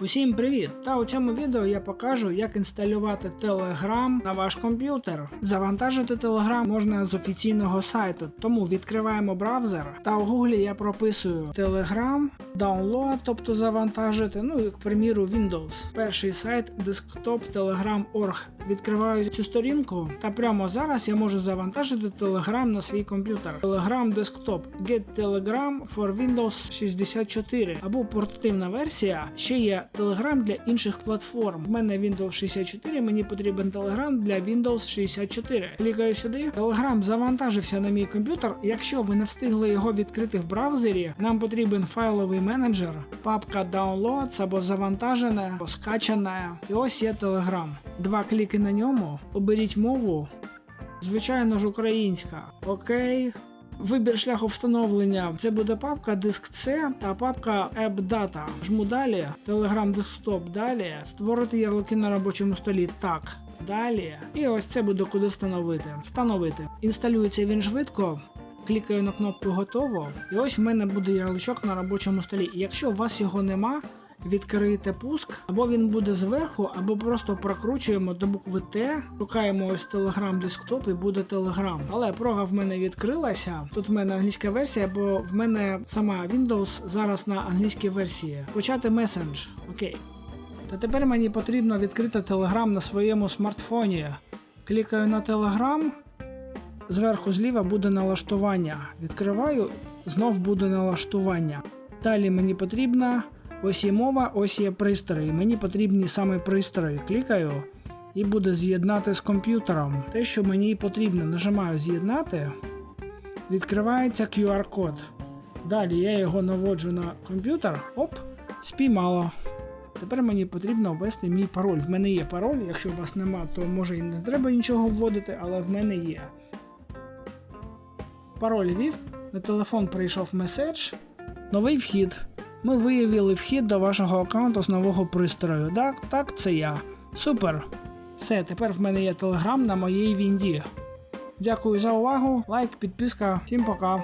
Усім привіт! Та у цьому відео я покажу, як інсталювати Telegram на ваш комп'ютер. Завантажити Telegram можна з офіційного сайту, тому відкриваємо браузер та у гуглі я прописую Telegram, download, тобто завантажити, ну як приміру Windows. Перший сайт desktop telegram.org. Відкриваю цю сторінку та прямо зараз я можу завантажити Telegram на свій комп'ютер. Telegram Desktop Get Telegram for Windows 64 або портативна версія. Ще є Telegram для інших платформ. У мене Windows 64, мені потрібен Telegram для Windows 64. Клікаю сюди. Telegram завантажився на мій комп'ютер. Якщо ви не встигли його відкрити в браузері, нам потрібен файловий менеджер, папка Downloads або завантажене, або скачане. І ось є Telegram. Два кліки на ньому. Оберіть мову. Звичайно ж, українська. Окей. Вибір шляху встановлення це буде папка диск C та папка AppData. Жму далі, Telegram Desktop далі, створити ярлики на робочому столі. Так. Далі. І ось це буде куди встановити. Встановити. Інсталюється він швидко. Клікаю на кнопку готово. І ось в мене буде ярличок на робочому столі. Якщо у вас його нема, відкриєте пуск, або він буде зверху, або просто прокручуємо до букви Т, шукаємо ось Telegram Desktop і буде Telegram. Але прога в мене відкрилася. Тут в мене англійська версія, бо в мене сама Windows зараз на англійській версії. Почати месендж. Окей. Та тепер мені потрібно відкрити Telegram на своєму смартфоні. Клікаю на Telegram. Зверху зліва буде налаштування. Відкриваю, знов буде налаштування. Далі мені потрібна ось є мова, ось є пристрої. Мені потрібні саме пристрої. Клікаю і буде з'єднати з комп'ютером. Те, що мені потрібно, нажимаю з'єднати. Відкривається QR-код. Далі я його наводжу на комп'ютер. Оп, спіймало. Тепер мені потрібно ввести мій пароль. В мене є пароль, якщо у вас нема, то може і не треба нічого вводити, але в мене є. Пароль ввів, на телефон прийшов меседж. Новий вхід. Ми виявили вхід до вашого аккаунту з нового пристрою. Так, так, це я. Супер. Все, тепер в мене є телеграм на моїй вінді. Дякую за увагу, лайк, підписка, всім пока.